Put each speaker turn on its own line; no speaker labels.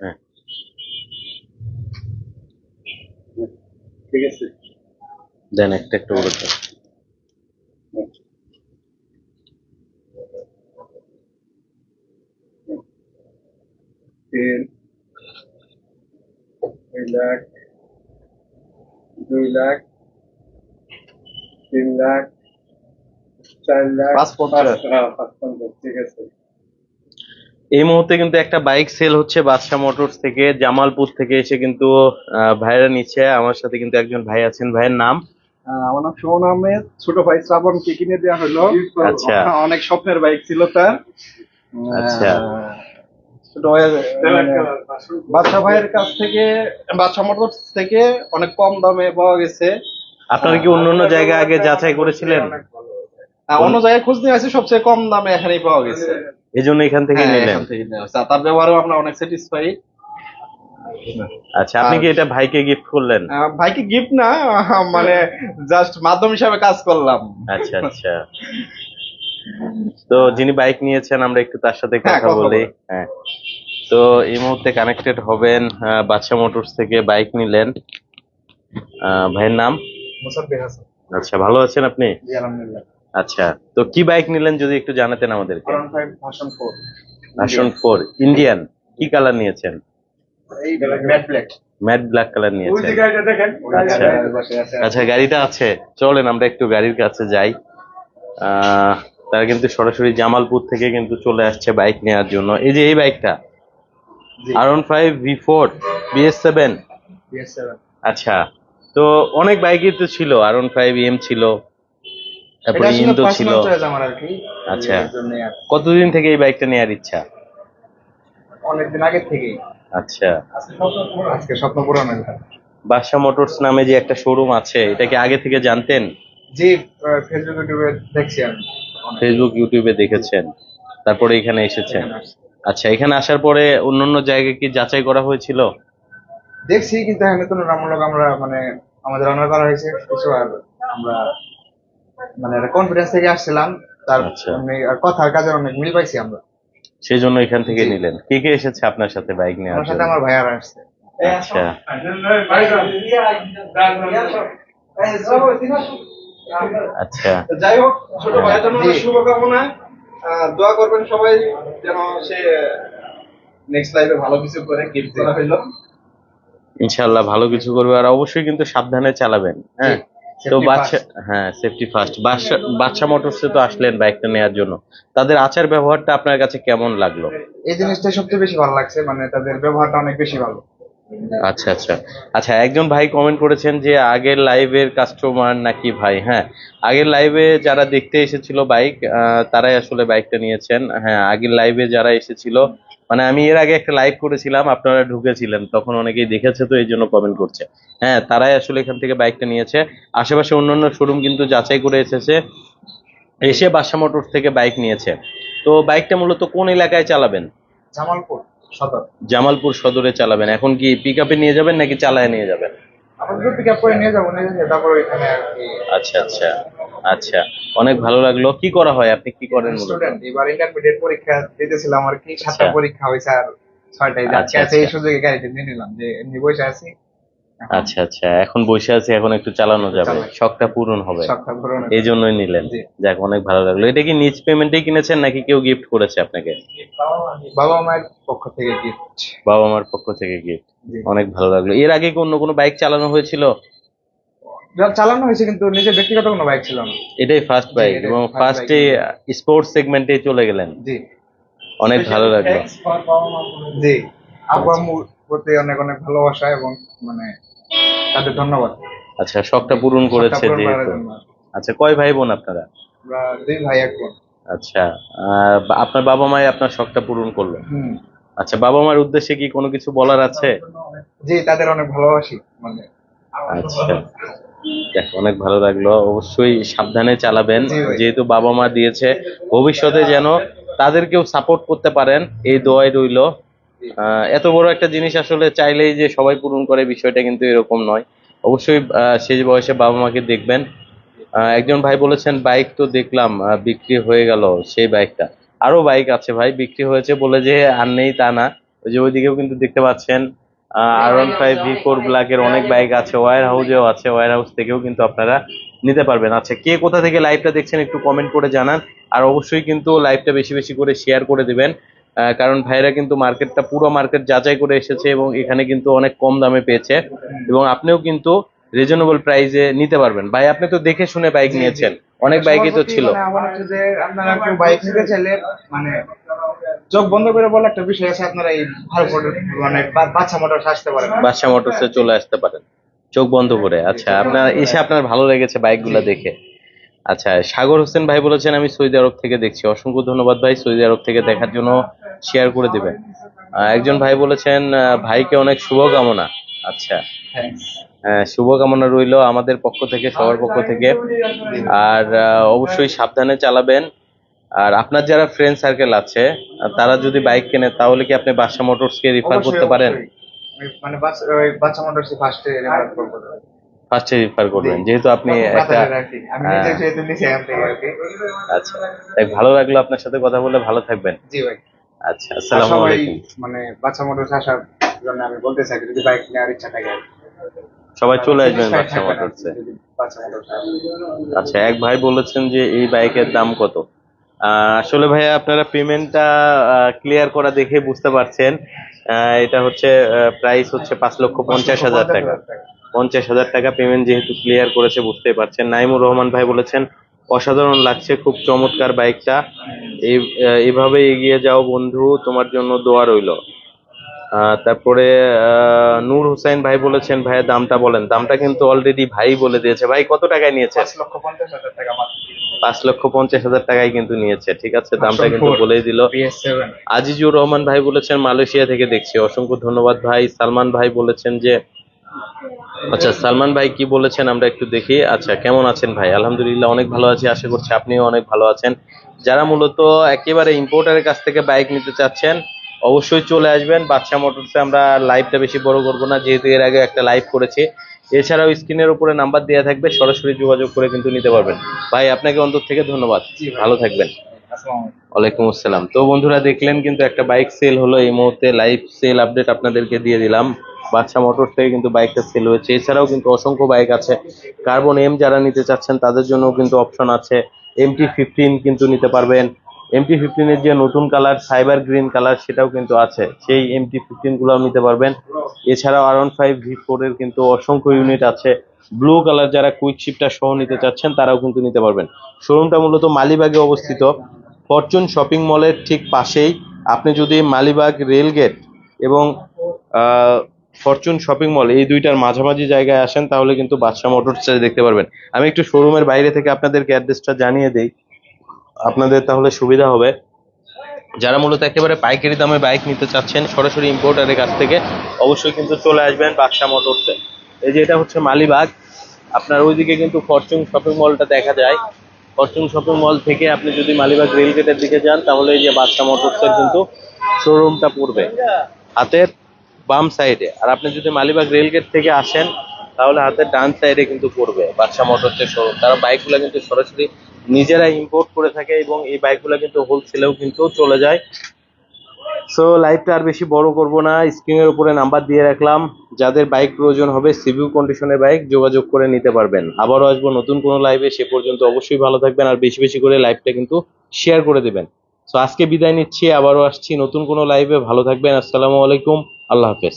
হ্যাঁ
ঠিক আছে
দেন একটা একটা করে দেন।
তিন দুই লাখ দুই লাখ তিন লাখ চার লাখ
পাঁচ পঞ্চাশ।
হ্যাঁ, পাঁচ পঞ্চাশ ঠিক আছে
এই মুহূর্তে কিন্তু একটা বাইক সেল হচ্ছে বাদশা মোটরস থেকে জামালপুর থেকে এসে কিন্তু ভাইরা নিচ্ছে। আমার সাথে কিন্তু একজন ভাই আছেন ভাইয়ের নাম?
আমার নাম সুমন আহমেদ। ছোট ভাই শ্রাবণকে কিনে দেওয়া হলো।
আচ্ছা।
অনেক স্বপ্নের বাইক ছিল তার।
আচ্ছা।
ছোট ভাইয়ের বাদশা ভাইয়ের কাছ থেকে বাদশা মোটরস থেকে অনেক কম দামে পাওয়া গেছে।
আপনারা কি অন্য অন্য জায়গায় আগে যাচাই করেছিলেন?
অন্য জায়গায় খোঁজ নিয়ে আছে সবচেয়ে কম দামে এখানেই পাওয়া গেছে।
এই জন্য এখান থেকে
হ্যাঁ,
নিলেন?
তার ব্যবহারেও আমরা অনেক স্যাটিসফাই
আচ্ছা আপনি কি এটা ভাইকে গিফট করলেন?
ভাইকে গিফট না মানে জাস্ট মাধ্যম হিসাবে কাজ করলাম।
আচ্ছা আচ্ছা। তো যিনি বাইক নিয়েছেন আমরা একটু তার সাথে
হ্যাঁ,
কথা বলি। হ্যাঁ। তো এই মুহূর্তে কানেক্টেড হবেন বাদশা মোটরস থেকে বাইক নিলেন। আহ, ভাইয়ের নাম? আচ্ছা ভালো আছেন আপনি?
জি আলহামদুলিল্লাহ।
আচ্ছা তো কি বাইক নিলেন যদি একটু জানাতেন আমাদেরকে?
ফোর
ইন্ডিয়ান কি কালার নিয়েছেন?
ম্যাট ব্ল্যাক
কালার নিয়েছেন। আচ্ছা।
গাড়িটা-
আচ্ছা গাড়িটা আছে। চলেন আমরা একটু গাড়ির কাছে যাই। তারা কিন্তু সরাসরি জামালপুর থেকে কিন্তু চলে আসছে বাইক নেওয়ার জন্য। এই যে এই বাইকটা R one five V four BS seven আচ্ছা তো অনেক বাইকই তো ছিল আর ওয়ান ফাইভ এম ছিল। তারপরে ইন্দো ছিল। আচ্ছা। কতদিন থেকে এই বাইকটা নেওয়ার ইচ্ছা?
অনেকদিন আগে থেকেই।
আচ্ছা।
আজকে স্বপ্ন পূরণ হলো
বাদশা মোটরস নামে যে একটা শোরুম আছে এটা কি আগে থেকে জানতেন?
জি ফেসবুক ইউটিউবে দেখছি আমি।
ফেসবুক ইউটিউবে দেখেছেন। তারপরে এখানে এসেছেন। আচ্ছা এখানে আসার পরে অন্যান্য জায়গায় কি যাচাই করা হয়েছিল?
দেখছি কিন্তু এখানে কোনো তুলনামূলক আমরা মানে আমাদের অনার করা হয়েছে। কিছু আর আমরা মানে একটা কনফিডেন্স থেকে আসছিলাম তার
আচ্ছা।
আর কথার কাজে অনেক মিল পাইছি আমরা।
সেই জন্য এখান থেকে
জি।
নিলেন। কে কে এসেছে আপনার সাথে বাইক নেওয়ার
আমার সাথে
জন্য
আমার ভাইয়ারা আসছে।
আচ্ছা। আচ্ছা।
যাই হোক ছোট ভাইয়ের জন্য অনেক শুভকামনা। আহ, দোয়া করবেন সবাই যেন সে নেক্সট লাইফে ভালো কিছু করে গিফট করা হইল।
ইনশাল্লাহ ভালো কিছু করবে আর অবশ্যই কিন্তু সাবধানে চালাবেন। হ্যাঁ।
জি,
তো বাচ্চা হ্যাঁ সেফটি ফার্স্ট বাচ্চা বাচ্চা মোটরসে তো আসলেন বাইকটা নেওয়ার জন্য। তাদের আচার ব্যবহারটা আপনার কাছে কেমন লাগল?
এই জিনিসটা সবচেয়ে বেশি ভালো লাগছে মানে তাদের ব্যবহারটা অনেক বেশি ভালো।
আচ্ছা আচ্ছা। আচ্ছা একজন ভাই কমেন্ট করেছেন যে আগের লাইভের কাস্টমার নাকি ভাই? হ্যাঁ আগের লাইভে যারা দেখতে এসেছিল বাইক আহ, তারাই আসলে বাইকটা নিয়েছেন। হ্যাঁ আগের লাইভে যারা এসেছিল মানে আমি এর আগে একটা লাইভ করেছিলাম আপনারা ঢুকেছিলেন তখন অনেকেই দেখেছে তো এই জন্য কমেন্ট করছে। হ্যাঁ তারাই আসলে এখান থেকে বাইকটা নিয়েছে। আশেপাশে অন্যান্য শোরুম কিন্তু যাচাই করে এসেছে এসে বাসা মোটরস থেকে বাইক নিয়েছে। তো বাইকটা মূলত কোন এলাকায় চালাবেন?
জামালপুর সদর।
জামালপুর সদরে চালাবেন। এখন কি পিক আপে নিয়ে যাবেন নাকি চালায় নিয়ে যাবেন?
পিক আপ করে নিয়ে যাব নিয়ে তারপর এখানে
আচ্ছা আচ্ছা। আচ্ছা অনেক ভালো লাগল। কি করা হয়? আপনি কি করেন
স্টুডেন্ট এবার ইন্টারমিডিয়েট পরীক্ষা দিতেছিলাম আর কি। সাতটা
আচ্ছা।
পরীক্ষা হয়েছে আর
আচ্ছা,
এই
আচ্ছা।
সুযোগে গাড়িটা নিয়ে নিলাম যে এমনি বসে আছি।
আচ্ছা আচ্ছা এখন বসে আছি এখন একটু চালানো যাবে। শখটা পূরণ হবে। এই জন্যই নিলেন। যাক অনেক ভালো লাগল। এটা কি নিজ পেমেন্টেই কিনেছেন নাকি কেউ গিফট করেছে আপনাকে?
বাবা মায়ের পক্ষ থেকে গিফট
বাবা মার পক্ষ থেকে গিফট অনেক ভালো লাগল। এর আগে কি অন্য কোনো বাইক চালানো হয়েছিল?
চালানো হয়েছে কিন্তু নিজের ব্যক্তিগত কোনো বাইক ছিল না।
এটাই ফার্স্ট বাইক এবং ফার্স্টে স্পোর্টস সেগমেন্টে চলে গেলেন।
জি।
অনেক ভালো লাগল।
জি। আম্মুর প্রতি অনেক অনেক ভালোবাসা এবং মানে তাদের ধন্যবাদ।
আচ্ছা শখটা পূরণ করেছে যেহেতু। আচ্ছা কয় ভাই বোন আপনারা?
আমরা দুই ভাই এক বোন।
আচ্ছা আহ, আপনার বাবা মাই আপনার শখটা পূরণ করল।
হুম।
আচ্ছা বাবা মার উদ্দেশ্যে কি কোনো কিছু বলার আছে?
জি তাদের অনেক ভালোবাসি মানে
আচ্ছা। দেখ অনেক ভালো লাগল। অবশ্যই সাবধানে চালাবেন। যেহেতু বাবা মা দিয়েছে ভবিষ্যতে যেন তাদেরকেও সাপোর্ট করতে পারেন এই দোয়াই রইল। এত বড় একটা জিনিস আসলে চাইলেই যে সবাই পূরণ করে বিষয়টা কিন্তু এরকম নয়। অবশ্যই শেষ বয়সে বাবা মাকে দেখবেন। আহ, একজন ভাই বলেছেন বাইক তো দেখলাম বিক্রি হয়ে গেল সেই বাইকটা। আরও বাইক আছে ভাই বিক্রি হয়েছে বলে যে আর নেই তা না। ওই যে ওইদিকেও কিন্তু দেখতে পাচ্ছেন R one five V four ব্ল্যাকের অনেক বাইক আছে। ওয়ার হাউসেও আছে। ওয়ার হাউস থেকেও কিন্তু আপনারা নিতে পারবেন। আচ্ছা কে কোথা থেকে লাইভটা দেখছেন একটু কমেন্ট করে জানান। আর অবশ্যই কিন্তু লাইভটা বেশি বেশি করে শেয়ার করে দিবেন। আহ, কারণ ভাইরা কিন্তু মার্কেটটা পুরো মার্কেট যাচাই করে এসেছে এবং এখানে কিন্তু অনেক কম দামে পেয়েছে। এবং আপনিও কিন্তু রিজনেবল প্রাইসে নিতে পারবেন। ভাই আপনি তো দেখে শুনে বাইক নিয়েছেন। অনেক বাইকই তো ছিল।
মানে আমার যে আপনারা বাইক নিতে চাইলে মানে চোখ বন্ধ করে বলে একটা বিষয় আছে, আপনারা এই ভালো মানে বাচ্চা মোটর আসতে পারেন
বাদশা মোটরসে চলে আসতে পারেন। চোখ বন্ধ করে। আচ্ছা আপনার, এসে আপনার ভালো লেগেছে বাইকগুলো দেখে। আচ্ছা সাগর হোসেন ভাই বলেছেন, আমি সৌদি আরব থেকে দেখছি। অসংখ্য ধন্যবাদ ভাই, সৌদি আরব থেকে দেখার জন্য শেয়ার করে দিবেন। একজন ভাই বলেছেন ভাইকে অনেক শুভকামনা। আচ্ছা শুভকামনা রইল আমাদের পক্ষ থেকে, সবার পক্ষ থেকে। আর অবশ্যই সাবধানে চালাবেন। আর আপনার যারা ফ্রেন্ড সার্কেল আছে তারা যদি বাইক কেনে তাহলে কি আপনি বাদশা মোটরস কে রিফার করতে পারেন?
মানে বাচ্চা ওই বাচ্চা মোটর ফার্স্টে রেফার করব।
ফার্স্টে রিফার করবেন যেহেতু আপনি একটা।
আমি
হ্যাঁ।
যেহেতু নিচে
আচ্ছা তাই ভালো লাগল আপনার সাথে কথা বলে ভালো থাকবেন।
জি ভাই।
আচ্ছা আসসালামু আলাইকুম।
মানে বাচ্চা মোটর আসার জন্য আমি বলতে চাই যদি বাইক নেওয়ার ইচ্ছা থাকে।
সবাই চলে আসবেন বাদশা মোটরসে আচ্ছা এক ভাই বলেছেন যে এই বাইকের দাম কত? আসলে ভাইয়া আপনারা পেমেন্টটা ক্লিয়ার করা দেখে বুঝতে পারছেন। এটা হচ্ছে প্রাইস হচ্ছে পাঁচ লক্ষ পঞ্চাশ হাজার টাকা। পঞ্চাশ হাজার টাকা। পেমেন্ট যেহেতু ক্লিয়ার করেছে বুঝতে পারছেন। নাইমুর রহমান ভাই বলেছেন অসাধারণ লাগছে খুব চমৎকার বাইকটা এইভাবে এভাবে এগিয়ে যাও বন্ধু তোমার জন্য দোয়া রইল। তারপরে আহ, নূর হোসেন ভাই বলেছেন ভাইয়া দামটা বলেন। দামটা কিন্তু অলরেডি ভাই বলে দিয়েছে। ভাই কত টাকায় নিয়েছে?
পাঁচ লক্ষ পঞ্চাশ হাজার
টাকায় কিন্তু নিয়েছে ঠিক আছে? দামটা কিন্তু। বলেই দিল। আজিজুর রহমান ভাই বলেছেন মালয়েশিয়া থেকে দেখছি। অসংখ্য ধন্যবাদ ভাই। সালমান ভাই বলেছেন যে আচ্ছা সালমান ভাই কি বলেছেন আমরা একটু দেখি। আচ্ছা কেমন আছেন ভাই? আলহামদুলিল্লাহ অনেক ভালো আছি আশা করছি আপনিও অনেক ভালো আছেন। যারা মূলত একেবারে ইম্পোর্টারের কাছ থেকে বাইক নিতে চাচ্ছেন অবশ্যই চলে আসবেন। বাদশা মোটরসে আমরা লাইভটা বেশি বড় করব না যেহেতু এর আগে একটা লাইভ করেছি। এছাড়াও স্ক্রিনের উপরে নাম্বার দেওয়া থাকবে সরাসরি যোগাযোগ করে কিন্তু নিতে পারবেন। ভাই আপনাকে অন্তর থেকে ধন্যবাদ। ভালো থাকবেন। ওয়ালাইকুম আসসালাম। তো বন্ধুরা দেখলেন কিন্তু একটা বাইক সেল হলো এই মুহূর্তে। লাইভ সেল আপডেট আপনাদেরকে দিয়ে দিলাম। বাদশা মোটর থেকে কিন্তু বাইকটা সেল হয়েছে। এছাড়াও কিন্তু অসংখ্য বাইক আছে। কার্বন এম যারা নিতে চাচ্ছেন তাদের জন্য কিন্তু অপশন আছে। এমটি ফিফটিন কিন্তু নিতে পারবেন। এমটি ফিফটিনের যে নতুন কালার সাইবার গ্রিন কালার সেটাও কিন্তু আছে। সেই এমটি ফিফটিন গুলাও নিতে পারবেন। এছাড়াও আর ওয়ান ফাইভ ভি ফোরের কিন্তু অসংখ্য ইউনিট আছে। ব্লু কালার যারা কুইক শিপটা সহ নিতে চাচ্ছেন, তারাও কিন্তু নিতে পারবেন। শোরুমটা মূলত মালিবাগে অবস্থিত। ফরচুন শপিং মলের ঠিক পাশেই। আপনি যদি মালিবাগ রেলগেট এবং ফরচুন শপিং মল এই দুইটার মাঝামাঝি জায়গায় আসেন, তাহলে কিন্তু বাদশা মোটরস দেখতে পারবেন। আমি একটু শোরুমের বাইরে থেকে আপনাদেরকে অ্যাড্রেসটা জানিয়ে দেই। আপনাদের তাহলে সুবিধা হবে। যারা মূলত একেবারে পাইকারি দামে বাইক নিতে চাচ্ছেন, সরাসরি ইম্পোর্টারের কাছ থেকে অবশ্যই কিন্তু চলে আসবেন বাদশা মোটরসে। এই যে এটা হচ্ছে মালিবাগ। আপনার ওইদিকে কিন্তু ফরচুন শপিং মলটা দেখা যায়। ফরচুন শপিং মল থেকে আপনি যদি মালিবাগ রেল গেটের দিকে যান, তাহলে এই যে বাদশা মোটরসের কিন্তু শোরুমটা পড়বে। হাতের বাম সাইডে আর আপনি যদি মালিবাগ রেল গেট থেকে আসেন, তাহলে হাতের ডান সাইডে কিন্তু পড়বে বাদশা মোটরসের শোরুম তারা বাইকগুলো কিন্তু সরাসরি নিজেরা ইম্পোর্ট করে থাকে এবং এই বাইকগুলো কিন্তু হোলসেলেও কিন্তু চলে যায়। সো লাইভটা আর বেশি বড় করব না। স্ক্রিনের উপরে নাম্বার দিয়ে রাখলাম। যাদের বাইক প্রয়োজন হবে সিভিউ কন্ডিশনের বাইক যোগাযোগ করে নিতে পারবেন। আবারও আসব নতুন কোনো লাইভে সে পর্যন্ত অবশ্যই ভালো থাকবেন আর বেশি বেশি করে লাইভটা কিন্তু শেয়ার করে দেবেন। সো আজকে বিদায় নিচ্ছি, আবারও আসছি নতুন কোনো লাইভে ভালো থাকবেন, আসসালামু আলাইকুম, আল্লাহ হাফেজ।